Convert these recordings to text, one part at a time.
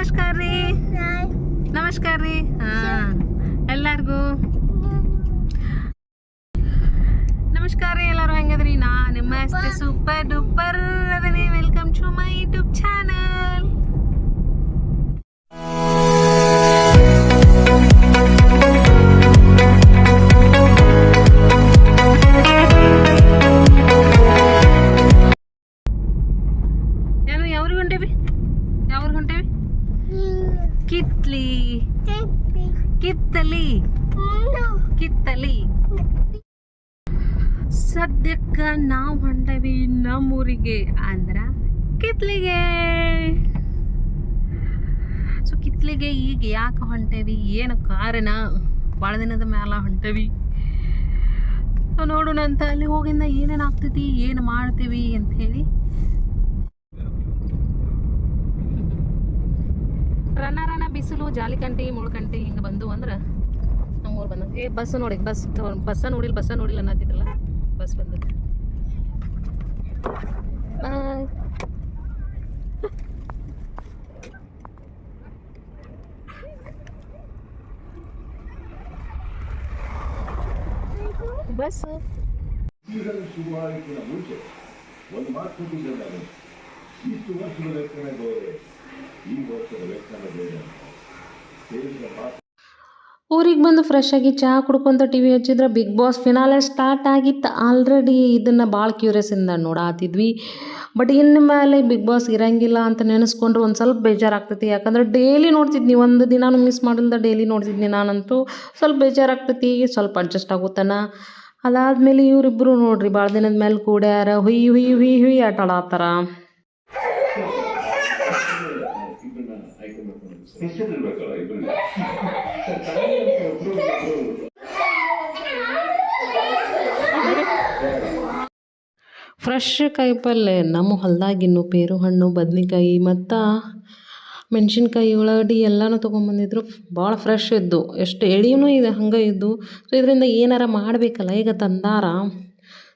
ನಮಸ್ಕಾರ ರೀ. ನಮಸ್ಕಾರ. ರೀ. ಹಾ. ಎಲ್ಲರಿಗೂ? ನಮಸ್ಕಾರ ರೀ ಎಲ್ಲರೂ ಹೆಂಗದ್ರಿ? ನಾ ನಿಮ್ಮ ಸೂಪರ್. ಡೂಪರ್ ಅದೇ welcome to my YouTube channel ಸದ್ಯಕ್ಕ ನಾವು ಹೊಂಟೇವಿ ನಮ್ಮೂರಿಗೆ ಅಂದ್ರ ಕಿತ್ಲಿಗೆ. ಸೊ ಕಿತ್ಲಿಗೆ ಈಗ ಯಾಕೆ ಹೊಂಟೇವಿ? ಏನು ಕಾರಣ? ಭಾಳ ದಿನದ ಮ್ಯಾಲ ಹೊಂಟೇವಿ. ನೋಡೋಣ ಅಂತ ಅಲ್ಲಿ ಹೋಗಿಂದ ಏನೇನು ಆಗ್ತೈತಿ, ಏನು ಮಾಡ್ತೀವಿ ಅಂತ ಹೇಳಿ. ರಣ ರಣ ಬಿಸಿಲು, ಜಾಲಿಕಂಟಿ, ಮುಳ್ಕಂಟಿ ಹಿಂಗೆ ಬಂದು ಅಂದ್ರೆ ನಮ್ಮೂರು ಬಂದ ಏ ಬಸ್ ನೋಡಿ, ಬಸ್, ಬಸ್ಸ ನೋಡಿಲ್ಲ ಬಸ್ಸ ನೋಡಿಲ್ಲ ಅನ್ನತ್ತಿದ್ರಲ್ಲ ಬಸ್ ಬಂದದ್ದು ಬಾಯ್ ಬಸ್ ಸೀಸನ್ ಶುರುವಾಗಲಿಕ್ಕಿಂತ ಮುಂಚೆ ಒಂದು ಮಾತು ಕೊಟ್ಟಿದ್ದೆ ನಾನು ಇಷ್ಟು ವರ್ಷದ ವೇತನ ಬೇರೆ ಈ ವರ್ಷದ ವೇತನ ಬೇರೆ ದೇಶದ ಮಾತು ಊರಿಗೆ ಬಂದು ಫ್ರೆಶ್ ಆಗಿ ಚಹಾ ಕುಡ್ಕೊಂತ ಟಿ ವಿ ಹಚ್ಚಿದ್ರೆ ಬಿಗ್ ಬಾಸ್ ಫಿನಾಲೆ ಸ್ಟಾರ್ಟ್ ಆಗಿತ್ತು. ಆಲ್ರೆಡಿ ಇದನ್ನು ಭಾಳ ಕ್ಯೂರಿಯಸ್ಸಿಂದ ನೋಡಾತಿದ್ವಿ. ಬಟ್ ಇನ್ನು ಮೇಲೆ ಬಿಗ್ ಬಾಸ್ ಇರಂಗಿಲ್ಲ ಅಂತ ನೆನೆಸ್ಕೊಂಡ್ರೆ ಒಂದು ಸ್ವಲ್ಪ ಬೇಜಾರಾಗ್ತೈತಿ. ಯಾಕಂದ್ರೆ ಡೈಲಿ ನೋಡ್ತಿದ್ನಿ. ಒಂದು ದಿನಾನು ಮಿಸ್ ಮಾಡಿಲ್ದ ಡೈಲಿ ನೋಡ್ತಿದ್ನಿ ನಾನಂತೂ. ಸ್ವಲ್ಪ ಬೇಜಾರಾಗ್ತೈತಿ, ಸ್ವಲ್ಪ ಅಡ್ಜಸ್ಟ್ ಆಗುತ್ತಾನ. ಅದಾದಮೇಲೆ ಇವರಿಬ್ಬರು ನೋಡ್ರಿ ಭಾಳ ದಿನದ ಮೇಲೆ ಕೂಡ್ಯಾರ. ಹುಯ್ ಹುಯ್ ಹುಯ್ ಹುಯ್ ಆಟ ಆಡತ್ತಾರ. ಫ್ರೆಶ್ ಕಾಯಿಪಲ್ಲೆ ನಮ್ಮ ಹೊಲ್ದಾಗಿನ್ನು ಪೇರು ಹಣ್ಣು, ಬದ್ನಿಕಾಯಿ, ಮತ್ತು ಮೆಣಸಿನ್ಕಾಯಿ, ಉಳ್ಳಾಗಡ್ಡಿ ಎಲ್ಲನೂ ತೊಗೊಂಬಂದಿದ್ರು ಭಾಳ ಫ್ರೆಶ್ ಇದ್ದು. ಎಷ್ಟು ಎಳಿನೂ ಇದೆ, ಹಂಗೆ ಇದ್ದು. ಸೊ ಇದರಿಂದ ಏನಾರ ಮಾಡಬೇಕಲ್ಲ, ಈಗ ತಂದಾರ.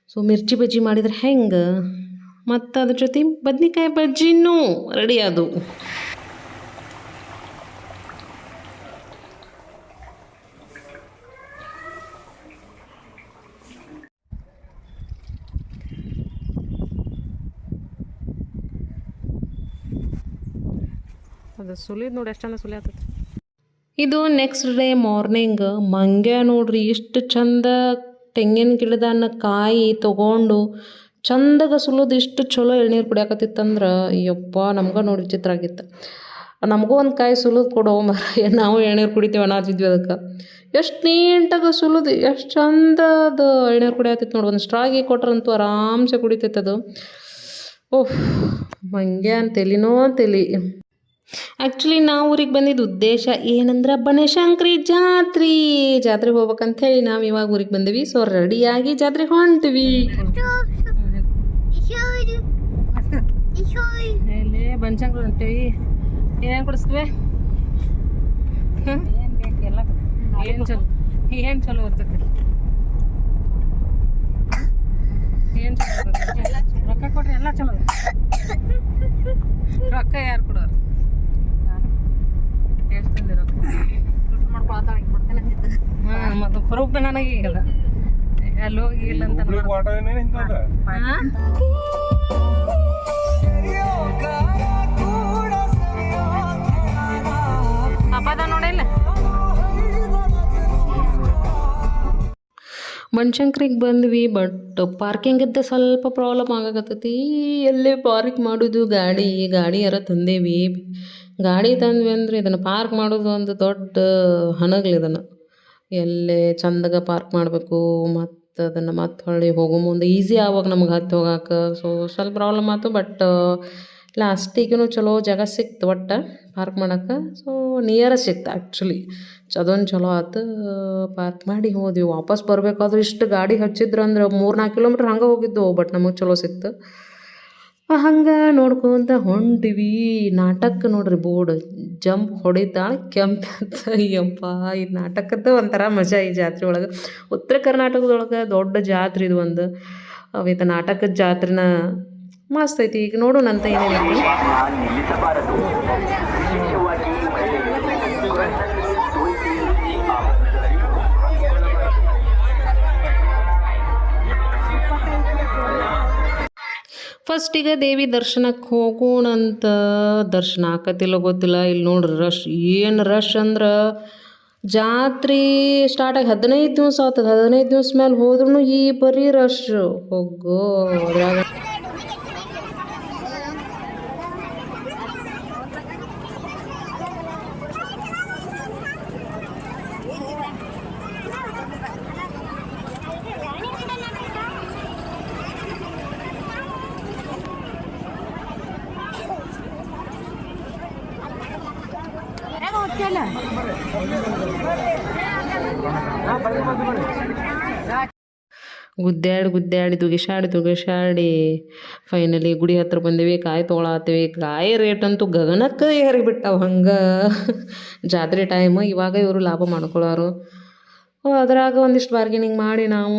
ಸೊ ಮಿರ್ಚಿ ಬಜ್ಜಿ ಮಾಡಿದ್ರೆ ಹೆಂಗೆ? ಮತ್ತು ಅದ್ರ ಜೊತೆ ಬದ್ನಿಕಾಯಿ ಬಜ್ಜಿನೂ ರೆಡಿ ಅದು. ಅದು ಸುಲಿದ್ ನೋಡಿ ಎಷ್ಟು ಚಂದ ಸುಲಿ ಆತೈತಿ ಇದು ನೆಕ್ಸ್ಟ್ ಡೇ ಮಾರ್ನಿಂಗ್ ಮಂಗ್ಯ ನೋಡ್ರಿ, ಇಷ್ಟು ಚಂದ ತೆಂಗಿನ ಗಿಡದನ್ನ ಕಾಯಿ ತಗೊಂಡು ಚಂದಗ ಸುಲಿದು ಇಷ್ಟು ಚಲೋ ಎಳ್ನೀರು ಕುಡಿಯಾಕತ್ತಿತ್ತಂದ್ರೆ ಯಪ್ಪ ನಮ್ಗೆ ನೋಡಿ ವಿಚಿತ್ರ ಆಗಿತ್ತು. ನಮಗೂ ಒಂದು ಕಾಯಿ ಸುಲಿದು ಕೊಡೋ ಮರ ನಾವು ಎಳ್ನೀರು ಕುಡಿತೀವಿ ಅನ್ನತ್ತಿದ್ವಿ ಅದಕ್ಕೆ. ಎಷ್ಟು ನೀಟಾಗಿ ಸುಲಿದು, ಎಷ್ಟು ಚಂದದ ಎಳ್ನೀರು ಕುಡಿಯತ್ತಿತ್ತು ನೋಡಿ. ಒಂದು ಸ್ಟ್ರಾಗಿ ಕೊಟ್ರಂತೂ ಆರಾಮ್ಸೆ ಕುಡಿತೈತೆ ಅದು. ಓಹ್, ಮಂಗ್ಯ ತಲಿನೋ ತಲಿ ಆ್ಯಕ್ಚುಲಿ ನಾವು ಊರಿಗೆ ಬಂದಿದ್ದ ಉದ್ದೇಶ ಏನಂದ್ರೆ ಬನಶಂಕರಿ ಜಾತ್ರೆ. ಜಾತ್ರೆಗೆ ಹೋಗ್ಬೇಕಂತ ಹೇಳಿ ನಾವು ಇವಾಗ ಊರಿಗೆ ಬಂದೀವಿ. ಸೊ ರೆಡಿಯಾಗಿ ಜಾತ್ರೆಗೆ ಹೊಂಟಿವಿ. ಬನಶಂಕರಿ ಹೊಂಟೀವಿ. ಏನು ಚಲೋ? ಏನು ಚಲೋ ಇರ್ತೈತಿ? ಚಲೋ ರೊಕ್ಕ ಕೊಟ್ರೆ ಎಲ್ಲ ಚಲೋ ರೊಕ್ಕ ಯಾರು ಕೊಡೋರು ಎಷ್ಟು ತಂದೆ ರೊಕ್ಕ ಹಾಂ ಮತ್ತು ಪ್ರೂಫ್ ನನಗೆ ಈಗಲ್ಲ ಅಲ್ಲಿ ಹೋಗಿ ಇಲ್ಲ ಅಂತ ನೋಡಿಲ್ಲ ಬಂದ್ವಿ ಬಟ್ ಪಾರ್ಕಿಂಗಿದ್ದ ಸ್ವಲ್ಪ ಪ್ರಾಬ್ಲಮ್ ಆಗಕತ್ತೈತಿ. ಎಲ್ಲೇ ಪಾರ್ಕ್ ಮಾಡೋದು? ಗಾಡಿ ಗಾಡಿ ಯಾರ ತಂದೇವಿ. ಗಾಡಿ ತಂದ್ವಿ ಅಂದ್ರೆ ಇದನ್ನು ಪಾರ್ಕ್ ಮಾಡೋದು ಒಂದು ದೊಡ್ಡ ಹಣಗಳಿದನ್ನು ಇದನ್ನು ಎಲ್ಲೇ ಚಂದಗ ಪಾರ್ಕ್ ಮಾಡಬೇಕು, ಮತ್ತು ಅದನ್ನು ಮತ್ತೆ ಹೊಳ್ಳಿ ಹೋಗೋ ಮುಂದೆ ಈಸಿ ಆವಾಗ ನಮ್ಗೆ ಹತ್ತಿ ಹೋಗಕ್ಕೆ ಸೊ ಸ್ವಲ್ಪ ಪ್ರಾಬ್ಲಮ್ ಆಯ್ತು ಬಟ್ ಲಾಸ್ಟಿಗೂ ಚಲೋ ಜಾಗ ಸಿಕ್ತು ಒಟ್ಟು ಪಾರ್ಕ್ ಮಾಡಕ್ಕೆ ಸೊ ನಿಯರ ಸಿಕ್ತು ಆ್ಯಕ್ಚುಲಿ ಅದೊಂದು ಚಲೋ ಆಯ್ತು ಪಾರ್ಕ್ ಮಾಡಿ ಹೋದ್ವಿ. ವಾಪಸ್ ಬರಬೇಕಾದ್ರೆ ಇಷ್ಟು ಗಾಡಿ ಹಚ್ಚಿದ್ರು ಅಂದ್ರೆ ಮೂರು ನಾಲ್ಕು ಕಿಲೋಮೀಟ್ರ್ ಹಂಗೆ ಹೋಗಿದ್ದು ಬಟ್ ನಮಗೆ ಚಲೋ ಸಿಕ್ತು. ಹಂಗೆ ನೋಡ್ಕೊಂತ ಹೊಂಟಿವಿ. ನಾಟಕ ನೋಡ್ರಿ ಬೋರ್ಡ್. ಜಂಪ್ ಹೊಡಿತಾಳೆ ಅಂತ. ಅಯ್ಯಪ್ಪ ಈ ನಾಟಕದ ಒಂಥರ ಮಜಾ ಈ ಜಾತ್ರೆ ಒಳಗೆ. ಉತ್ತರ ಕರ್ನಾಟಕದೊಳಗೆ ದೊಡ್ಡ ಜಾತ್ರೆ ಇದು ಒಂದು. ಅವಿತ ನಾಟಕದ ಜಾತ್ರೆನ ಮಸ್ತ್ ಐತಿ. ಈಗ ನೋಡೋಣ ಅಂತ ಏನೇನೈತಿ ಫಸ್ಟಿಗೆ ದೇವಿ ದರ್ಶನಕ್ಕೆ ಹೋಗೋಣಂತ ದರ್ಶನ ಆಕತಿಲ್ಲ ಗೊತ್ತಿಲ್ಲ. ಇಲ್ಲಿ ನೋಡ್ರಿ ರಶ್ ಏನು ರಶ್ ಅಂದ್ರೆ ಜಾತ್ರೆ ಸ್ಟಾರ್ಟ್ ಆಗಿ ಹದಿನೈದು ದಿವಸ ಆಗ್ತದೆ ಹದಿನೈದು ದಿವಸ ಮೇಲೆ ಹೋದ್ರೂ ಈ ಬರೀ ರಶ್ ಹೋಗೋ ಅದ್ರಾಗ. ಗುದ್ದಾಡಿ ಗುದ್ದಾಡಿ ದುಗಿಸಾಡಿ ದುಗಿಸಾಡಿ ಫೈನಲಿ ಗುಡಿ ಹತ್ರ ಬಂದೀವಿ, ಕಾಯಿ ತೊಗೊಳತ್ತೀವಿ. ಕಾಯಿ ರೇಟ್ ಅಂತೂ ಗಗನಕ್ಕೆ ಏರಿಬಿಟ್ಟಾವ ಹಂಗೆ. ಜಾತ್ರೆ ಟೈಮ್ ಇವಾಗ ಇವರು ಲಾಭ ಮಾಡ್ಕೊಳ್ಳೋರು ಅದ್ರಾಗ ಒಂದಿಷ್ಟು ಬಾರ್ಗೇನಿಂಗ್ ಮಾಡಿ ನಾವು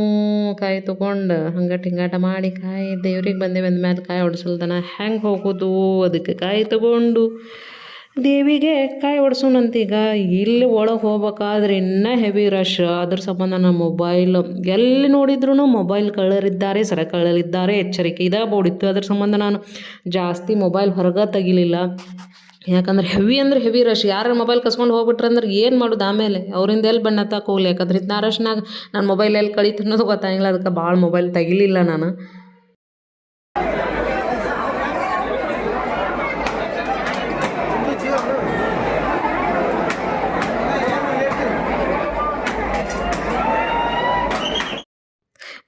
ಕಾಯಿ ತೊಗೊಂಡು ಹಂಗೆ ಟಿಂಗಾಟ ಮಾಡಿ ಕಾಯಿ ದೇವ್ರಿಗೆ ಬಂದೇವೆ ಅಂದ್ಮೇಲೆ ಕಾಯಿ ಹೊಡ್ಸಲ್ದನ ಹೆಂಗೆ ಹೋಗೋದು? ಅದಕ್ಕೆ ಕಾಯಿ ತಗೊಂಡು ದೇವಿಗೆ ಕಾಯಿ ಒಡ್ಸೋಣಂತೀಗ, ಇಲ್ಲಿ ಒಳಗೆ ಹೋಗ್ಬೇಕಾದ್ರೆ ಇನ್ನೂ ಹೆವಿ ರಶ್ ಅದ್ರ ಸಂಬಂಧ ನಮ್ಮ ಮೊಬೈಲ್ ಎಲ್ಲಿ ನೋಡಿದ್ರು ಮೊಬೈಲ್ ಕಳ್ಳರಿದ್ದಾರೆ ಸರ ಕಳ್ಳರಿದ್ದಾರೆ ಎಚ್ಚರಿಕೆ ಇದೇ ಬೋಡಿತ್ತು. ಅದ್ರ ಸಂಬಂಧ ನಾನು ಜಾಸ್ತಿ ಮೊಬೈಲ್ ಹೊರಗೆ ತೆಗಿಲಿಲ್ಲ. ಯಾಕಂದ್ರೆ ಹೆವಿ ಅಂದ್ರೆ ಹೆವಿ ರಶ್ ಯಾರ ಮೊಬೈಲ್ ಕಸ್ಕೊಂಡು ಹೋಗ್ಬಿಟ್ರೆ ಅಂದ್ರೆ ಏನು ಮಾಡೋದು ಆಮೇಲೆ? ಅವರಿಂದ ಎಲ್ಲಿ ಬಣ್ಣ ಹೋಗ್ಲಿ ಯಾಕಂದ್ರೆ ಇದ್ನ ರಶ್ನಾಗ ನಾನು ಮೊಬೈಲ್ ಎಲ್ಲಿ ಕಳೀತು ಅನ್ನೋದು ಗೊತ್ತಾಗಿಲ್ಲ. ಅದಕ್ಕೆ ಭಾಳ ಮೊಬೈಲ್ ತೆಗಿಲಿಲ್ಲ ನಾನು.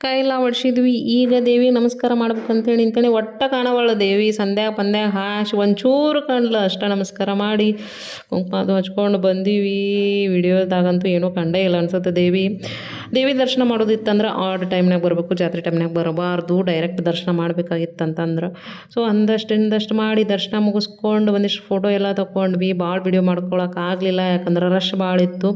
ಕಾಯೆಲ್ಲ ಒಡ್ಸಿದ್ವಿ. ಈಗ ದೇವಿ ನಮಸ್ಕಾರ ಮಾಡ್ಬೇಕಂತೇಳಿ ಅಂತೇಳಿ ಒಟ್ಟ ಕಾಣವಲ್ಲ ದೇವಿ. ಸಂಧ್ಯಾ ಪಂದ್ಯಾಗ ಹಾಶ್ ಒಂಚೂರು ಕಾಣಲ್ಲ ಅಷ್ಟ ನಮಸ್ಕಾರ ಮಾಡಿ ಕುಂಕುಮ ಅದು ಹಚ್ಕೊಂಡು ಬಂದೀವಿ. ವಿಡಿಯೋದಾಗಂತೂ ಏನೂ ಕಂಡೇ ಇಲ್ಲ ಅನ್ಸುತ್ತೆ ದೇವಿ. ದೇವಿ ದರ್ಶನ ಮಾಡೋದಿತ್ತಂದ್ರೆ ಆಡ್ ಟೈಮ್ನಾಗ ಬರಬೇಕು, ಜಾತ್ರೆ ಟೈಮ್ನಾಗ ಬರಬಾರ್ದು, ಡೈರೆಕ್ಟ್ ದರ್ಶನ ಮಾಡ್ಬೇಕಾಗಿತ್ತಂತಂದ್ರೆ. ಸೊ ಅಂದಷ್ಟಿಂದಷ್ಟು ಮಾಡಿ ದರ್ಶನ ಮುಗಿಸ್ಕೊಂಡು ಒಂದಿಷ್ಟು ಫೋಟೋ ಎಲ್ಲ ತೊಗೊಂಡ್ವಿ ಭಾಳ ವಿಡಿಯೋ ಮಾಡ್ಕೊಳಕ್ಕೆ ಆಗಲಿಲ್ಲ, ಯಾಕಂದ್ರೆ ರಶ್ ಭಾಳ ಇತ್ತು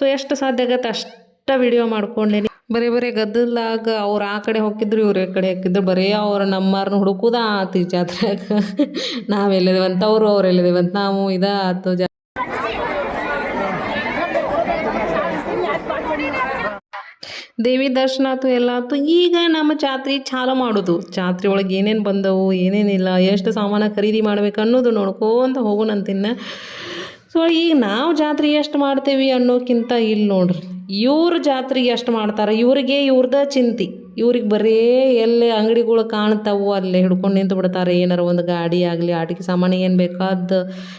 ಸೊ ಎಷ್ಟು ಸಾಧ್ಯ ಆಗತ್ತೆ ಅಷ್ಟು ವಿಡಿಯೋ ಮಾಡ್ಕೊಂಡೇನಿ ಬರೀ ಬರೀ ಗದ್ದಲಾಗ ಅವ್ರು ಆ ಕಡೆ ಹೋಗಿದ್ರು ಇವ್ರು ಈ ಕಡೆ ಹಾಕಿದ್ರು ಬರೀ ಅವ್ರು ನಮ್ಮವ್ರನ್ನ ಹುಡುಕುದ ಆತು ಈ ಜಾತ್ರೆಗ ನಾವು ಎಲ್ಲಿದೇವಂತ ಅವರು, ಅವ್ರು ಎಲ್ಲಿದೇವಂತ ನಾವು, ಇದ ಆತು ದೇವಿ ದರ್ಶನ ಆತು, ಎಲ್ಲ ಆತು. ಈಗ ನಮ್ಮ ಜಾತ್ರೆ ಚಾಲು ಮಾಡೋದು. ಜಾತ್ರೆ ಒಳಗೆ ಏನೇನು ಬಂದವು, ಏನೇನಿಲ್ಲ, ಎಷ್ಟು ಸಾಮಾನು ಖರೀದಿ ಮಾಡ್ಬೇಕು ಅನ್ನೋದು ನೋಡ್ಕೊಂತ ಹೋಗೋಣಂತಿನ್ನ ಸೊ ಈಗ ನಾವು ಜಾತ್ರೆ ಎಷ್ಟು ಮಾಡ್ತೀವಿ ಅನ್ನೋಕ್ಕಿಂತ ಇಲ್ಲಿ ನೋಡ್ರಿ. ಇವ್ರ ಜಾತ್ರೆಗೆ ಎಷ್ಟು ಮಾಡ್ತಾರೆ? ಇವ್ರಿಗೆ ಇವ್ರದ ಚಿಂತೆ. ಇವ್ರಿಗೆ ಬರೀ ಎಲ್ಲೇ ಅಂಗಡಿಗಳು ಕಾಣ್ತಾವು ಅಲ್ಲೇ ಹಿಡ್ಕೊಂಡು ನಿಂತು ಬಿಡ್ತಾರೆ. ಏನಾರ ಒಂದು ಗಾಡಿ ಆಗಲಿ, ಆಟಿಕೆ ಸಾಮಾನು ಏನು ಬೇಕಾದ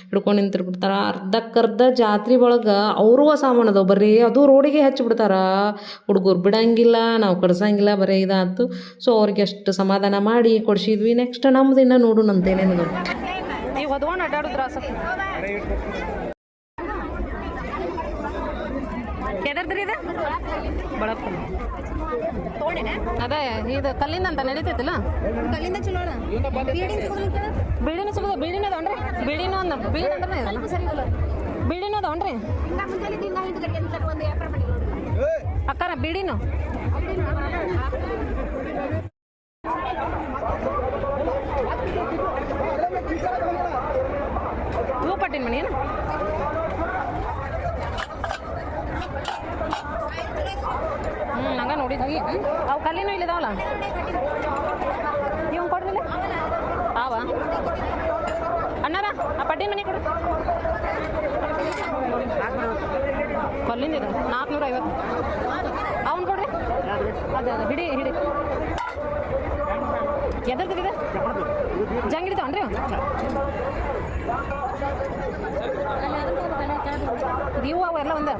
ಹಿಡ್ಕೊಂಡು ನಿಂತು ಬಿಡ್ತಾರೆ. ಅರ್ಧಕ್ಕರ್ಧ ಜಾತ್ರೆ ಒಳಗೆ ಅವ್ರಿಗೂ ಸಾಮಾನು ಅದಾವೆ. ಬರೀ ಅದು ರೋಡಿಗೆ ಹಚ್ಚಿಬಿಡ್ತಾರೆ ಹುಡುಗರು ಬಿಡಂಗಿಲ್ಲ, ನಾವು ಕಡ್ಸಂಗಿಲ್ಲ ಬರೀ ಇದಾಯ್ತು ಸೊ, ಅವ್ರಿಗೆ ಎಷ್ಟು ಸಮಾಧಾನ ಮಾಡಿ ಕೊಡ್ಸಿದ್ವಿ. ನೆಕ್ಸ್ಟ್ ನಮ್ದು ಇನ್ನೂ ಅದು ಏನೇನದು ಎದರ್ದ್ರಿ ಇದು? ಬಳಪ ಅದೇ ಇದು ಕಲ್ಲಿಂದ ಅಂತ ನಡೀತೈತಿಲ್ಲ? ಕಲ್ಲಿಂದ ಚಲೋ ಬೀಡಿನೂ ಸಿಗೋದು ಬೀಡಿನೂ ಅದಾವನ್ರಿ ಬೀಡಿನೂ ಒಂದು ಬೀಡಿ ಅಂದ್ರೆ ಬೀಡಿನೂ ಅದಾವನ್ರಿ ಅಕ್ಕಾರ ಬೀಡಿನು? ಹೂ ಪಟ್ಟಿನ ಮಣಿ ಏನು? ಹ್ಞೂ ನೋಡಿದ ಹಾಗೆ. ಅವು ಕಲ್ಲಿನೂ ಇಲ್ಲಿದಾವಲ್ಲ? ನೀವು ಕೊಡ್ರಿಲ್ಲ ಆವ ಅಣ್ಣಾರ, ಆ ಪಟ್ಟಿನ ಮನೆ ಕೊಡು. ಕಲ್ಲಿಂದ ಇದೆ ನಾಲ್ಕುನೂರ ಐವತ್ತು ಅವನು ಕೊಡ್ರಿ. ಅದೇ ಅದೇ, ಹಿಡಿ ಹಿಡಿ. ಎದರ್ದಿದೆ ಜಂಗಿಡಿತಾವನ್ರಿ ಇವು ಅವೆಲ್ಲ ಒಂದೇ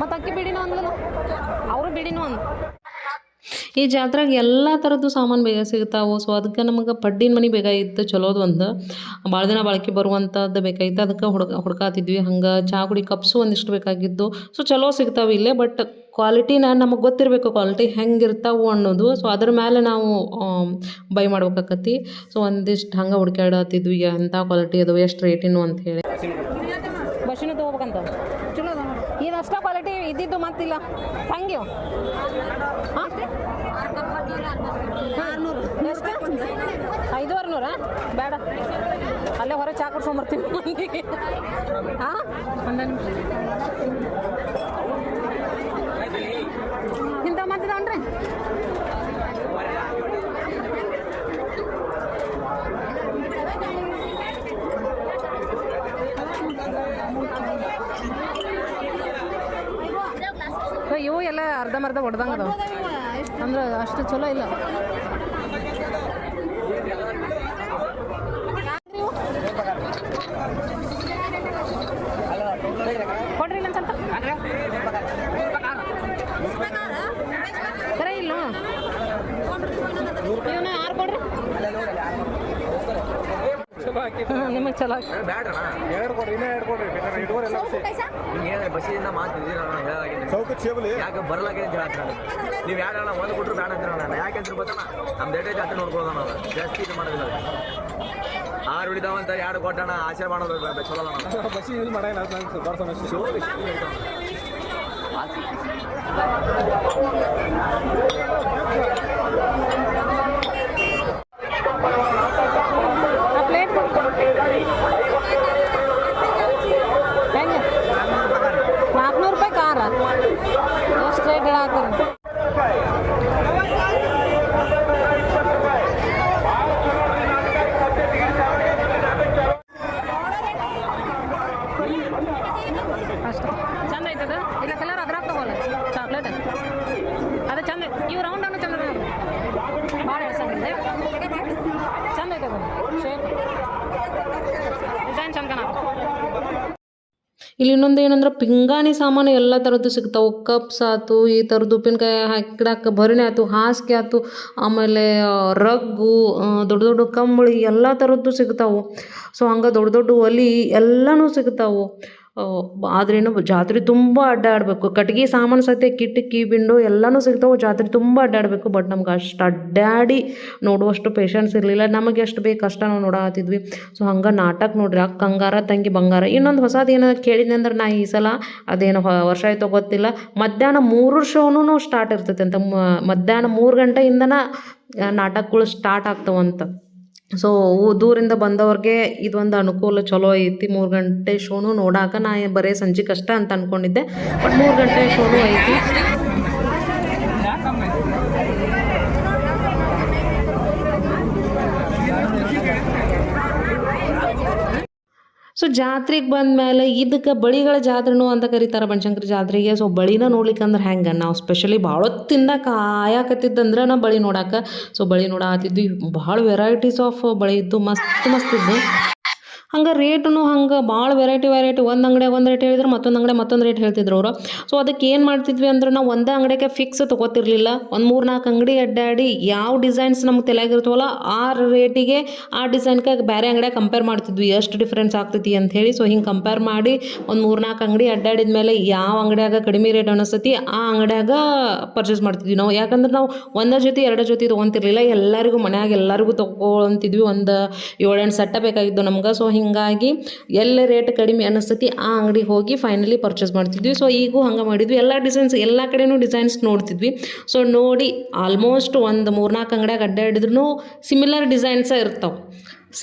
ಮತ್ತು ಅಕ್ಕಿ ಬಿಡಿನೂ ಅಂದ್ಲಲ್ಲ? ಅವರು ಬಿಡಿನೂ ಅಂದ್ ಈ ಜಾತ್ರೆಗೆ ಎಲ್ಲ ಥರದ್ದು ಸಾಮಾನು ಬೇಗ ಸಿಗ್ತಾವೆ. ಸೊ ಅದಕ್ಕೆ ನಮಗೆ ಪಡ್ಡಿನ ಮನೆ ಬೇಕಾಗಿತ್ತು ಚಲೋದು ಒಂದು. ಭಾಳ ದಿನ ಬಾಳಿಕೆ ಬರುವಂಥದ್ದು ಬೇಕಾಗಿತ್ತು. ಅದಕ್ಕೆ ಹುಡ್ಕ ಹುಡ್ಕಾತಿದ್ವಿ. ಹಂಗೆ ಚಹಾ ಕುಡಿ ಕಪ್ಸು ಒಂದಿಷ್ಟು ಬೇಕಾಗಿದ್ದು. ಸೊ ಚಲೋ ಸಿಗ್ತಾವೆ ಇಲ್ಲೇ ಬಟ್ ಕ್ವಾಲಿಟಿನ ನಮಗೆ ಗೊತ್ತಿರಬೇಕು ಕ್ವಾಲಿಟಿ ಹೆಂಗಿರ್ತಾವೆ ಅನ್ನೋದು. ಸೊ ಅದ್ರ ಮೇಲೆ ನಾವು ಬೈ ಮಾಡ್ಬೇಕಾಕತಿ. ಸೊ ಒಂದಿಷ್ಟು ಹಂಗೆ ಹುಡ್ಕ್ಯಾಡತ್ತಿದ್ವಿ ಎಂಥ ಕ್ವಾಲಿಟಿ ಅದು ಎಷ್ಟು ರೇಟಿನು ಅಂತ ಹೇಳಿ. ಬಸ್ಸಿನ ತೊಗೋಬೇಕಂತ? ಇದು ಅಷ್ಟ ಕ್ವಾಲಿಟಿ ಇದ್ದಿದ್ದು ಮತ್ತಿಲ್ಲ. ಹಂಗೆ ಹಾಂ ಎಷ್ಟು ಐದುವರೆ ಬೇಡ. ಅಲ್ಲೇ ಹೊರಗೆ ಚಾ ಕುಡ್ಸ್ಕೊಂಬರ್ತೀವಿ ಮಂದಿಗೆ ಹಾಂ ಇಂಥ ಮತ್ತಿದವನ್ರಿ ಇವು ಎಲ್ಲ ಅರ್ಧಂಬರ್ಧ ಹೊಡೆದಂಗೆ ಅದಾವ. ಅಂದ್ರೆ ಅಷ್ಟು ಚಲೋ ಇಲ್ಲ. ಹಿಂಗೆ ಬಸ್ಸಿಂದ ಮಾತು ಯಾಕೆ ಬರಲಾಗಿದೆ ಅಂತ ನೀವು ಎರಡು ಅಣ್ಣ ಒಂದು ಕೊಟ್ಟರು ಬೇಡ ಅಂತ ನಾನು ಯಾಕೆ ಅಂತ ಗೊತ್ತಲ್ಲ ನಮ್ಮ ದೇಟೆ ಜಾತ್ರೆ ನೋಡ್ಕೊಳ್ಳೋದ ನಾವು ಜಾಸ್ತಿ ಇದು ಮಾಡೋದಿಲ್ಲ ಆರು ಹಿಡಿದಾವಂತ ಎರಡು ಕೊಟ್ಟಣ ಆಸೆ ಮಾಡೋದು ಚಲೋ ಬಸ್ ಯೂಸ್ ಮಾಡಲ್ಲ ನಂಗೆ ಸುಧಾರ ಸಮಸ್ಯೆ ಶಿವ ವಿಷ್ಣು ಹಿಡಿತಾವ. ಆ ಪ್ಲೇಟ್ ಹೆಂಗೆ ನಾಲ್ಕುನೂರು ರೂಪಾಯಿ ಕಾರ ಎಷ್ಟು ರೇಟ್ ಹೇಳತ್ತೀರಿ ಅಷ್ಟೇ ಚಂದ ಐತದ ಇಲ್ಲ ಕಲರ್ ಅದ್ರಾಗ ತಗೋಲ್ಲ ಚಾಕ್ಲೇಟ್ ಅದು ಚಂದ ಐತಿ. ಇವು ರೌಂಡ್ ಅನ್ನು ಚಂದ ಭಾಳ ಎಳ್ಸಂಗಿಲ್ಲ ಚಂದ ಐತೆ ಅದು ಶೇಪ್ ಡಿಸೈನ್ ಚಂದ ಕಾಣ ಇಲ್ಲಿ ಇನ್ನೊಂದು ಏನಂದ್ರೆ ಪಿಂಗಾಣಿ ಸಾಮಾನು ಎಲ್ಲ ಥರದ್ದು ಸಿಗ್ತಾವೆ. ಕಪ್ಸ್ ಆಯ್ತು, ಈ ಥರದ್ದು ಉಪ್ಪಿನಕಾಯಿ ಹಾಕಿಡಕ್ಕೆ ಭರಣಿ ಆಯ್ತು, ಹಾಸಿಗೆ ಆಯ್ತು, ಆಮೇಲೆ ರಗ್ಗು ದೊಡ್ಡ ದೊಡ್ಡ ಕಂಬಳಿ ಎಲ್ಲ ಥರದ್ದು ಸಿಗ್ತಾವೆ. ಸೊ ಹಂಗೆ ದೊಡ್ಡ ದೊಡ್ಡ ಒಲಿ ಎಲ್ಲನೂ ಸಿಗ್ತಾವೆ. ಆದ್ರೇನು ಜಾತ್ರೆ ತುಂಬ ಅಡ್ಡಾಡಬೇಕು. ಕಟ್ಗೆ ಸಾಮಾನು ಸಹಿತ ಕಿಟಕಿ ವಿಂಡೋ ಎಲ್ಲನೂ ಸಿಗ್ತಾವೆ, ಜಾತ್ರೆ ತುಂಬ ಅಡ್ಡಾಡಬೇಕು. ಬಟ್ ನಮ್ಗೆ ಅಷ್ಟು ಅಡ್ಡಾಡಿ ನೋಡುವಷ್ಟು ಪೇಷನ್ಸ್ ಇರಲಿಲ್ಲ. ನಮಗೆ ಎಷ್ಟು ಬೇಕು ಅಷ್ಟು ನಾವು ನೋಡಾತಿದ್ವಿ ಸೊ ಹಂಗೆ ನಾಟಕ ನೋಡ್ರಿ. ಆ ಕಂಗಾರ, ತಂಗಿ ಬಂಗಾರ. ಇನ್ನೊಂದು ಹೊಸದು ಏನೋ ಕೇಳಿದ್ನಿ ಅಂದ್ರೆ ನಾ ಈ ಸಲ ಅದೇನು ವರ್ಷ ಆಯ್ತೋ ಗೊತ್ತಿಲ್ಲ. ಮಧ್ಯಾಹ್ನ ಮೂರು ಶೋನೂ ಸ್ಟಾರ್ಟ್ ಇರ್ತೈತೆ ಅಂತ. ಮಧ್ಯಾಹ್ನ ಮೂರು ಗಂಟೆಯಿಂದನ ನಾಟಕಗಳು ಸ್ಟಾರ್ಟ್ ಆಗ್ತಾವಂತ. ಸೊ ದೂರಿಂದ ಬಂದವ್ರಿಗೆ ಇದೊಂದು ಅನುಕೂಲ ಚಲೋ ಐತಿ. ಮೂರು ಗಂಟೆ ಶೋನು ನೋಡಾಕ ನಾ ಬರೀ ಸಂಜೆ ಕಷ್ಟ ಅಂತ ಅಂದ್ಕೊಂಡಿದ್ದೆ ಬಟ್ ಮೂರು ಗಂಟೆ ಶೋನು ಐತಿ. ಸೊ ಜಾತ್ರೆಗೆ ಬಂದಮೇಲೆ ಇದಕ್ಕೆ ಬಳಿಗಳ ಜಾತ್ರೆನೂ ಅಂತ ಕರೀತಾರೆ ಬನಶಂಕರಿ ಜಾತ್ರೆಗೆ. ಸೊ ಬಳಿನ ನೋಡ್ಲಿಕ್ಕೆ ಅಂದ್ರೆ ಹೆಂಗೆ? ನಾವು ಸ್ಪೆಷಲಿ ಭಾಳ ತಿಂದ ಕಾಯಕತ್ತಿದ್ದಂದ್ರೆ ನಾವು ಬಳಿ ನೋಡಕ್ಕೆ ಸೊ ಬಳಿ ನೋಡಾತಿದ್ವಿ. ಭಾಳ ವೆರೈಟೀಸ್ ಆಫ್ ಬಳಿ ಇದ್ದು, ಮಸ್ತ್ ಮಸ್ತ್ ಇದ್ದು. ಹಂಗೆ ರೇಟ್ನು ಹಂಗೆ ಭಾಳ ವೆರೈಟಿ ವೆರೈಟಿ ಒಂದು ಅಂಗಡಿಯಾಗ ಒಂದು ರೇಟ್ ಹೇಳಿದ್ರೆ ಮತ್ತೊಂದು ಅಂಗಡಿ ಮತ್ತೊಂದು ರೇಟ್ ಹೇಳ್ತಿದ್ರು ಅವರು. ಸೊ ಅದಕ್ಕೆ ಏನು ಮಾಡ್ತಿದ್ವಿ ಅಂದ್ರೆ ನಾವು ಒಂದೇ ಅಂಗಡಿಗೆ ಫಿಕ್ಸ್ ತೊಗೋತಿರ್ಲಿಲ್ಲ. ಒಂದು ಮೂರು ನಾಲ್ಕು ಅಂಗಡಿ ಅಡ್ಡಾಡಿ ಯಾವ ಡಿಸೈನ್ಸ್ ನಮ್ಗೆ ತಲೆಯಾಗಿರ್ತವಲ್ಲ ಆ ರೇಟಿಗೆ ಆ ಡಿಸೈನ್ಗೆ ಬೇರೆ ಅಂಗಡಿಯಾಗ ಕಂಪೇರ್ ಮಾಡ್ತಿದ್ವಿ. ಎಷ್ಟು ಡಿಫ್ರೆನ್ಸ್ ಆಗ್ತೈತಿ ಅಂತ ಹೇಳಿ ಸೊ ಹಿಂಗೆ ಕಂಪೇರ್ ಮಾಡಿ ಒಂದು ಮೂರು ನಾಲ್ಕು ಅಂಗಡಿ ಅಡ್ಡಾಡಿದ ಮೇಲೆ ಯಾವ ಅಂಗಡಿಯಾಗ ಕಡಿಮೆ ರೇಟ್ ಅನ್ನಿಸ್ತೈತಿ ಆ ಅಂಗಡಿಯಾಗ ಪರ್ಚೇಸ್ ಮಾಡ್ತಿದ್ವಿ ನಾವು. ಯಾಕಂದ್ರೆ ನಾವು ಒಂದೇ ಜೊತೆ, ಎರಡು ಜೊತೆ ತೊಗೊಂತಿರ್ಲಿಲ್ಲ. ಎಲ್ಲರಿಗೂ ಮನೆಯಾಗ ಎಲ್ಲರಿಗೂ ತೊಗೊಳಂತಿದ್ವಿ ಒಂದು ಏಳೆಂಟು ಸೆಟ್ಟ ಬೇಕಾಗಿದ್ದು ನಮ್ಗೆ. ಸೊ ಹಿಂಗಾಗಿ ಎಲ್ಲ ರೇಟ್ ಕಡಿಮೆ ಅನ್ನಿಸ್ತತಿ, ಆ ಅಂಗಡಿಗೆ ಹೋಗಿ ಫೈನಲಿ ಪರ್ಚೇಸ್ ಮಾಡ್ತಿದ್ವಿ. ಸೊ ಈಗೂ ಹಂಗೆ ಮಾಡಿದ್ವಿ. ಎಲ್ಲ ಡಿಸೈನ್ಸ್ ಎಲ್ಲ ಕಡೆನೂ ಡಿಸೈನ್ಸ್ ನೋಡ್ತಿದ್ವಿ. ಸೊ ನೋಡಿ ಆಲ್ಮೋಸ್ಟ್ ಒಂದು ಮೂರ್ನಾಲ್ಕು ಅಂಗಡಿಯಾಗ ಅಡ್ಡಾಡಿದ್ರು ಸಿಮಿಲರ್ ಡಿಸೈನ್ಸೇ ಇರ್ತಾವೆ.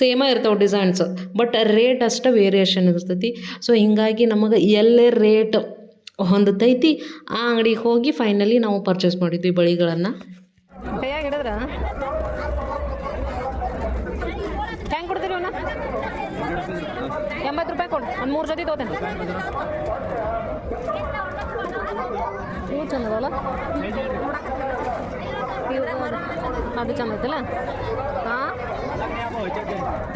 ಸೇಮ ಇರ್ತಾವೆ ಡಿಸೈನ್ಸ್ ಬಟ್ ರೇಟ್ ಅಷ್ಟೇ ವೇರಿಯೇಷನ್ ಇರ್ತೈತಿ. ಸೊ ಹಿಂಗಾಗಿ ನಮಗೆ ಎಲ್ಲೇ ರೇಟ್ ಹೊಂದತೈತಿ, ಆ ಅಂಗಡಿಗೆ ಹೋಗಿ ಫೈನಲಿ ನಾವು ಪರ್ಚೇಸ್ ಮಾಡಿದ್ವಿ ಬಳಿಗಳನ್ನು. ಹಿಡಿದ್ರ ಹೆಂಗೆ ಕೊಡ್ತೀರಿ ಅವನ್ನ ಎಂಬತ್ತು ಒಂದು ಮೂರು ಜೊತೆ ತಗೋತೇನೆ. ಇವು ಚಂದ ಅದಲ್ಲ ಅದು ಚಂದ ಐತಲ್ಲ ಹಾಂ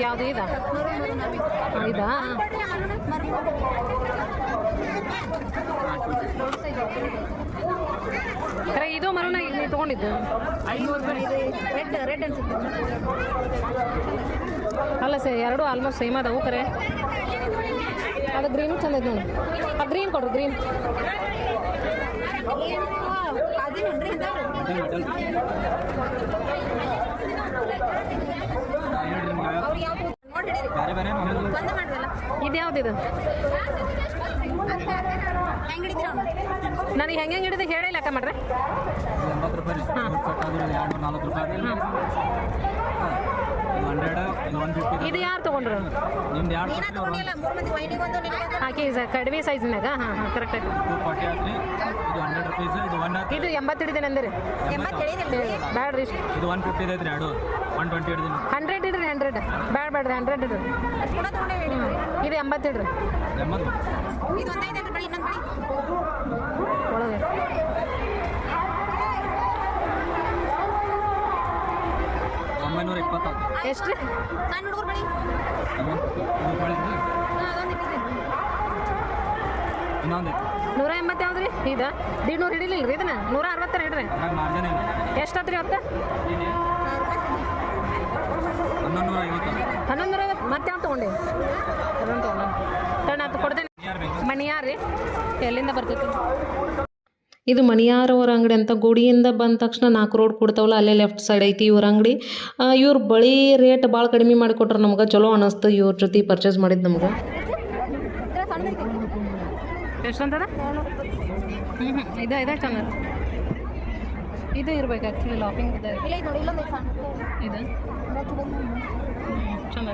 ಯಾವುದು ಇದಾ? ಇದಾ? ಕರೆ ಇದು ಈಗ ನೀವು ತೊಗೊಂಡಿದ್ದು. ರೆಡ್ ರೆಡ್ ಅನ್ಸುತ್ತೆ. ಅಲ್ಲ ಸರ್ ಎರಡು ಆಲ್ಮೋಸ್ಟ್ ಸೇಮ್ ಅದಾವು ಕರೆ. ಅದು ಗ್ರೀನ್ ಚಂದ ಐತೆ ನೋಡಿ. ಆ ಗ್ರೀನ್ ಕೊಡ್ರಿ ಗ್ರೀನ್. ಇದು ಯಾವ್ದಿದು? ನನಗೆ ಹೆಂಗೆ ಹೆಂಗೆ ಹಿಡಿದು ಹೇಳಿ ಲೆಕ್ಕ ಮಾಡ್ರೆ. ಎಂಬತ್ತು ರೂಪಾಯಿ ಹಾಂ. ನಾಲ್ಕು ರೂಪಾಯಿ. ಇದು ಯಾರು ತೊಗೊಂಡ್ರು? ಹಾಕಿ ಕಡಿಮೆ ಸೈಜ್ನಾಗ ಹಾಂ ಹಾಂ ಕರೆಕ್ಟ್ ಇದು ಎಂಬತ್ತು ಹಿಡಿದೇನೆ ಅಂದ್ರೆ ಬ್ಯಾಡ್ರಿ ಇಷ್ಟು. ಇದು ಒನ್ ಫಿಫ್ಟಿ ಐತ್ರಿ ಎರಡು. ಒನ್ ಟ್ವೆಂಟಿ ಹಿಡಿದೀನಿ ಹಂಡ್ರೆಡ್ ಇಡ್ರಿ ಹಂಡ್ರೆಡ್ ಬ್ಯಾಡ ಬೇಡ್ರಿ ಹಂಡ್ರೆಡ್ ಇಡ್ರಿ ಇದು ಎಂಬತ್ತು ಇಡ್ರಿ ಎಂಬತ್ತು ಇದು ಒಂದೈದು ಬಳಿ ಇನ್ನೊಂದು ಬಳಿ ಒಳಗೆ ಒಂಬೈನೂರ ಇಪ್ಪತ್ತು ಎಷ್ಟು? ರೀ ಸಣ್ಣ ಹುಡುಗರು ಬಳಿ. ನೂರ ಎಂಬತ್ತು ಯಾವ್ದು ರೀ? ಇದು? ದೀಡ್ನೂರು ಹಿಡಿಲಿಲ್ಲ ರೀ ಇದನ್ನ? ನೂರ ಅರವತ್ತರ ಹಿಡ್ರಿ ಅದ್ರಾಗ ಮಾರ್ಜಿನ್ ಇಲ್ಲ ಎಷ್ಟು ಆತ್ರಿ ಇವತ್ತು ಹನ್ನೊಂದು ಐವತ್ತು ಮತ್ತೆ ಯಾವ ತೊಗೊಂಡೆ? ಅದೊಂದು ತೊಗೊಂಡ ತಣ್ಣ ಅದು ಕೊಡ್ತೇನೆ. ಯಾರು ಬೇಕು. ರೀ? ಎಲ್ಲಿಂದ ಬರ್ತೈತಿ? ಇದು ಮನಿಯಾರವರ ಅಂಗಡಿ ಅಂತ ಗುಡಿಯಿಂದ ಬಂದ ತಕ್ಷಣ ನಾಲ್ಕು ರೋಡ್ ಕೊಡ್ತಾವಲ್ಲ, ಅಲ್ಲೇ ಲೆಫ್ಟ್ ಸೈಡ್ ಐತಿ ಇವ್ರ ಅಂಗಡಿ. ಇವ್ರ ಬಳಿ ರೇಟ್ ಭಾಳ ಕಡಿಮೆ ಮಾಡಿಕೊಟ್ರೆ ನಮ್ಗೆ, ಚಲೋ ಅನಿಸ್ತು ಇವ್ರ ಜೊತೆ ಪರ್ಚೇಸ್ ಮಾಡಿದ್ದು ನಮ್ಗೆ. ಇದು ಇರ್ಬೇಕು ಆ್ಯಕ್ಚುಲಿ ಲಾಕಿಂಗ್ ಇದೆ. ಇದು. ನೋಡಿ ಇಲ್ಲೊಂದು ಸಣ್ಣ ಇದು ಚಂದ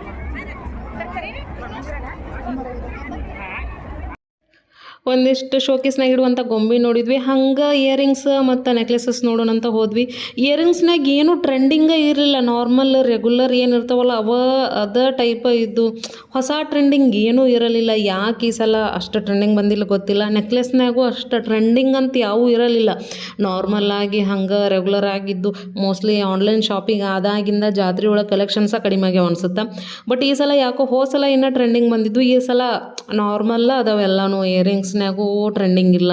ಒಂದಿಷ್ಟು ಶೋಕೇಸ್ನಾಗ ಇಡುವಂಥ ಗೊಂಬೆ ನೋಡಿದ್ವಿ. ಹಂಗೆ ಇಯರಿಂಗ್ಸ್ ಮತ್ತು ನೆಕ್ಲೆಸಸ್ ನೋಡೋಣ ಅಂತ ಹೋದ್ವಿ. ಇಯರಿಂಗ್ಸ್ನಾಗ ಏನು ಟ್ರೆಂಡಿಂಗ ಇರಲಿಲ್ಲ. ನಾರ್ಮಲ್ ರೆಗ್ಯುಲರ್ ಏನು ಇರ್ತಾವಲ್ಲ, ಅವ, ಅದ ಟೈಪ್ ಇದ್ದು ಹೊಸ ಟ್ರೆಂಡಿಂಗ್ ಏನೂ ಇರಲಿಲ್ಲ. ಯಾಕೆ ಈ ಸಲ ಅಷ್ಟು ಟ್ರೆಂಡಿಂಗ್ ಬಂದಿಲ್ಲ ಗೊತ್ತಿಲ್ಲ. ನೆಕ್ಲೆಸ್ನಾಗೂ ಅಷ್ಟು ಟ್ರೆಂಡಿಂಗ್ ಅಂತ ಯಾವೂ ಇರಲಿಲ್ಲ. ನಾರ್ಮಲ್ ಆಗಿ ಹಂಗೆ ರೆಗ್ಯುಲರ್ ಆಗಿದ್ದು ಮೋಸ್ಟ್ಲಿ ಆನ್ಲೈನ್ ಶಾಪಿಂಗ್ ಆದಾಗಿಂದ ಜಾತ್ರೆ ಒಳಗೆ ಕಲೆಕ್ಷನ್ಸ ಕಡಿಮೆ ಆಗ್ಯಾವ ಅನಿಸುತ್ತೆ. ಬಟ್ ಈ ಸಲ ಯಾಕೋ ಹೋದ ಸಲ ಇನ್ನೂ ಟ್ರೆಂಡಿಂಗ್ ಬಂದಿದ್ದು. ಈ ಸಲ ನಾರ್ಮಲ್ಲ ಅದಾವೆಲ್ಲನೂ ಇಯರಿಂಗ್ಸ್ನಾಗೂ ಟ್ರೆಂಡಿಂಗ್ ಇಲ್ಲ.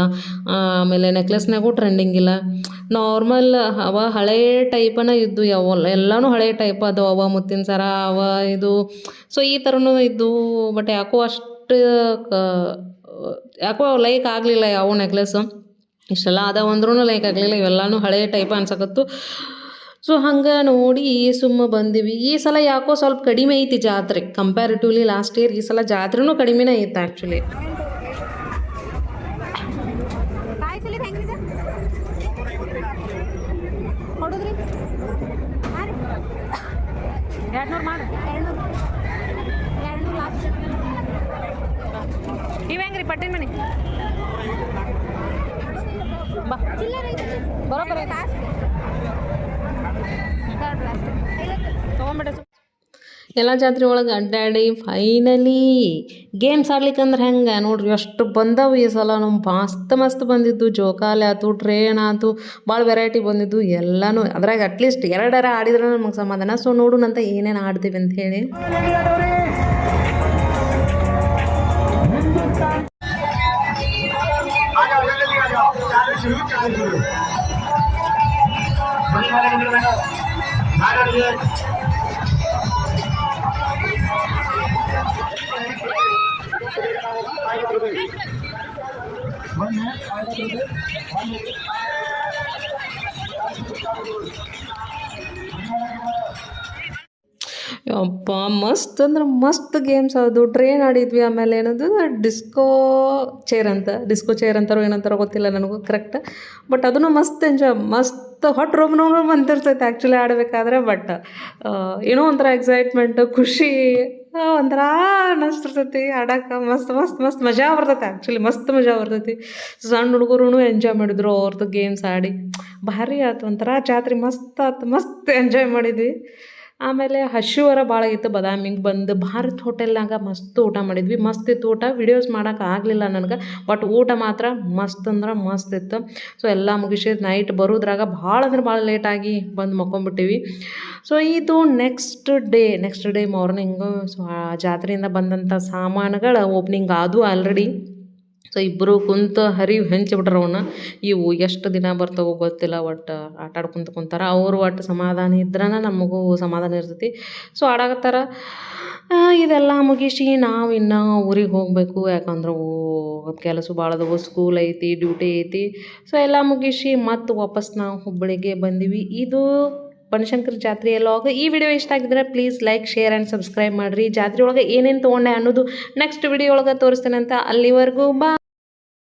ಆಮೇಲೆ ನೆಕ್ಲೆಸ್ನಾಗೂ ಟ್ರೆಂಡಿಂಗ್ ಇಲ್ಲ. ನಾರ್ಮಲ್ ಅವ ಹಳೇ ಟೈಪನ ಇದ್ದು ಯಾವ, ಎಲ್ಲನೂ ಹಳೆ ಟೈಪ್ ಅದು ಅವ ಮುತ್ತಿನ ಸರ, ಅವ ಇದು ಸೊ ಈ ಥರನೂ ಇದ್ದು ಬಟ್ ಯಾಕೋ ಅಷ್ಟು ಯಾಕೋ ಲೈಕ್ ಆಗಲಿಲ್ಲ ಯಾವ ನೆಕ್ಲೆಸ್ಸು ಇಷ್ಟೆಲ್ಲ ಅದಾವ ಅಂದ್ರೂ ಲೈಕ್ ಆಗಲಿಲ್ಲ. ಇವೆಲ್ಲನೂ ಹಳೆ ಟೈಪ್ ಅನ್ಸಕತ್ತು. ಸೊ ಹಂಗೆ ನೋಡಿ ಸುಮ್ಮ ಬಂದಿವಿ. ಈ ಸಲ ಯಾಕೋ ಸ್ವಲ್ಪ ಕಡಿಮೆ ಐತಿ ಜಾತ್ರೆ. ಕಂಪ್ಯಾರಿಟಿವ್ಲಿ ಲಾಸ್ಟ್ ಇಯರ್ ಈ ಸಲ ಜಾತ್ರೆನೂ ಕಡಿಮೆನೇ ಐತೆ ಆ್ಯಕ್ಚುಲಿ ಮಾಡಿ. ಎರಡ್ನೂರು ನೀವು ಇವು ಹೆಂಗ್ರಿ ಪಟ್ಟಿನ ಮನೆ? ಬರೋಬ್ಬರ ಐತಿ. ಲಾಸ್ಟ್ ಥರ್ಡ್ ಲಾಸ್ಟ್ ತೊಗೊಂಬಿಡ್ರಿ ಎಲ್ಲ ಜಾತ್ರೆ ಒಳಗೆ ಅಡ್ಡಾಡಿ ಫೈನಲಿ ಗೇಮ್ಸ್ ಆಡ್ಲಿಕ್ಕಂದ್ರೆ ಹೆಂಗೆ? ನೋಡ್ರಿ ಎಷ್ಟು ಬಂದವು ಈ ಸಲ. ನಮ್ಮ ಮಸ್ತ್ ಮಸ್ತ್ ಬಂದಿದ್ದು. ಜೋಕಾಲಿ ಆಯ್ತು ಟ್ರೇನ್ ಆಯ್ತು ಭಾಳ ವೆರೈಟಿ ಬಂದಿದ್ದು. ಎಲ್ಲನೂ ಅದ್ರಾಗ ಅಟ್ಲೀಸ್ಟ್ ಎರಡರ ಆಡಿದ್ರೆ ನಮಗೆ ಸಮಾಧಾನ. ಸೊ ನೋಡೋಣಂತ ಏನೇನು ಆಡ್ತೀವಿ ಅಂತ ಹೇಳಿ. ಯಪ್ಪ, ಮಸ್ತ್ ಅಂದ್ರೆ ಮಸ್ತ್ ಗೇಮ್ಸ್ ಅದು. ಟ್ರೈನ್ ಆಡಿದ್ವಿ ಆಮೇಲೆ ಏನದು? ಡಿಸ್ಕೋ ಚೇರ್ ಅಂತ. ಡಿಸ್ಕೋ ಚೇರ್ ಅಂತಾರೋ ಏನಂತಾರೋ ಗೊತ್ತಿಲ್ಲ ನನಗೂ ಕರೆಕ್ಟ್ ಬಟ್ ಅದನ್ನು ಮಸ್ತ್ ಎಂಜಾಯ್ ಮಸ್ತ್ ಹೊಟ್ಟು ರೋಮ್ ರೋಮ್ ಅಂತಿರ್ತೈತೆ ಆ್ಯಕ್ಚುಲಿ ಆಡಬೇಕಾದ್ರೆ. ಬಟ್ ಏನೋ ಒಂಥರ ಎಕ್ಸೈಟ್ಮೆಂಟ್ ಖುಷಿ. ಒಂಥರ ಅನ್ನಿಸ್ತಿರ್ತೈತಿ ಆಡಕ್ಕೆ ಮಸ್ತ್ ಮಸ್ತ್ ಮಸ್ತ್ ಮಜಾ ಬರ್ತೈತೆ. ಆ್ಯಕ್ಚುಲಿ ಮಸ್ತ್ ಮಜಾ ಬರ್ತೈತಿ. ಸಣ್ಣ ಹುಡುಗರು ಎಂಜಾಯ್ ಮಾಡಿದ್ರು ಅವ್ರದ್ದು ಗೇಮ್ಸ್ ಆಡಿ. ಭಾರಿ ಆಯ್ತು ಒಂಥರ ಜಾತ್ರೆ ಮಸ್ತ್ ಆಯ್ತು ಮಸ್ತ್ ಎಂಜಾಯ್ ಮಾಡಿದ್ವಿ. ಆಮೇಲೆ ಹಸಿವರ ಭಾಳ ಇತ್ತು ಬದಾಮಿಗೆ ಬಂದು ಭಾರತ್ ಹೋಟೆಲ್ನಾಗ ಮಸ್ತ್ ಊಟ ಮಾಡಿದ್ವಿ. ಮಸ್ತ್ ಇತ್ತು ಊಟ. ವಿಡಿಯೋಸ್ ಮಾಡೋಕೆ ಆಗಲಿಲ್ಲ ನನಗೆ ಬಟ್ ಊಟ ಮಾತ್ರ ಮಸ್ತ್ ಅಂದ್ರೆ ಮಸ್ತ್ ಇತ್ತು. ಸೊ ಎಲ್ಲ ಮುಗಿಸಿ ನೈಟ್ ಬರೋದ್ರಾಗ ಭಾಳ ಅಂದ್ರೆ ಭಾಳ ಲೇಟಾಗಿ ಬಂದು ಮಕ್ಕೊಂಬಿಟ್ಟಿವಿ. ಸೊ ಇದು next day next day morning so ಜಾತ್ರೆಯಿಂದ ಬಂದಂಥ ಸಾಮಾನುಗಳು ಓಪ್ನಿಂಗ್ ಅದು ಆಲ್ರೆಡಿ ಸೊ ಇಬ್ಬರು ಕುಂತು ಹರಿವು ಹೆಂಚಿಬಿಟ್ರು ಅವನ್ನ ಇವು ಎಷ್ಟು ದಿನ ಬರ್ತಾವೋ ಗೊತ್ತಿಲ್ಲ, ಒಟ್ಟು ಆಟ ಆಡ್ಕೊಂತ ಕುಂತಾರ. ಅವ್ರು ಒಟ್ಟು ಸಮಾಧಾನ ಇದ್ರನ ನಮಗೂ ಸಮಾಧಾನ ಇರ್ತೈತಿ. ಸೊ ಆಡಾಕತ್ತಾರ ಇದೆಲ್ಲ ಮುಗಿಸಿ ನಾವು ಇನ್ನೂ ಊರಿಗೆ ಹೋಗಬೇಕು. ಯಾಕಂದ್ರೆ, ಓ, ಕೆಲಸ ಭಾಳ ಅದಾವು ಸ್ಕೂಲ್ ಐತಿ ಡ್ಯೂಟಿ ಐತಿ. ಸೊ ಎಲ್ಲ ಮುಗಿಸಿ ಮತ್ತೆ ವಾಪಸ್ ನಾವು ಹುಬ್ಬಳ್ಳಿಗೆ ಬಂದೀವಿ. ಇದು ಬನಶಂಕರ್ ಜಾತ್ರೆ ಲಾಗ್ ಈ ವಿಡಿಯೋ ಇಷ್ಟ ಆಗಿದ್ರೆ please like share and subscribe ಮಾಡಿರಿ. ಜಾತ್ರೆ ಒಳಗೆ ಏನೇನು ತೊಗೊಂಡೆ ಅನ್ನೋದು ನೆಕ್ಸ್ಟ್ ವಿಡಿಯೋ ಒಳಗೆ ತೋರಿಸ್ತೇನೆ ಅಂತ ಅಲ್ಲಿವರೆಗೂ ಬಾ